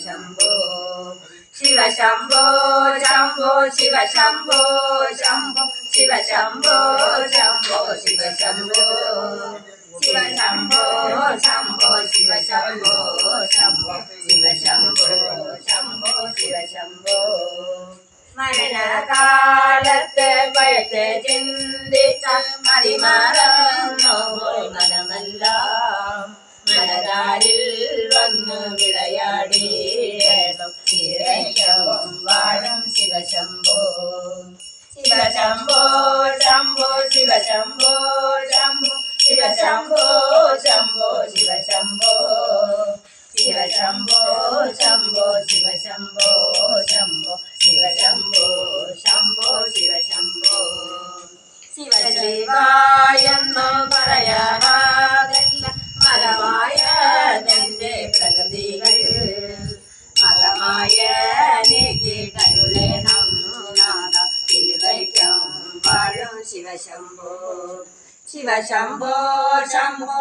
శంభో శంభో శివ శంభో శంభో శివ శంభో శంభో శివ శంభో శివ శంభో శంభో శివ శంభో శంభో శివ శంభో ശംഭോ ശിവ ശംഭോ മരണകാലത്ത് പഴത്ത് ചിന്തിച്ച മതിമറന്നോ ശംഭോ ശംഭോ ശിവ ശംഭോ ശംഭോ ശിവ ശംഭോ ശംഭോ ശിവ ശംഭോ ശിവ ശംഭോ ശംഭോ ശിവ ശംഭോ ശംഭോ ശിവ ശംഭോ ശംഭോ ശിവ ശംഭോ ശിവ ശിവായെന്നു പറയാൻ शिव शम्भो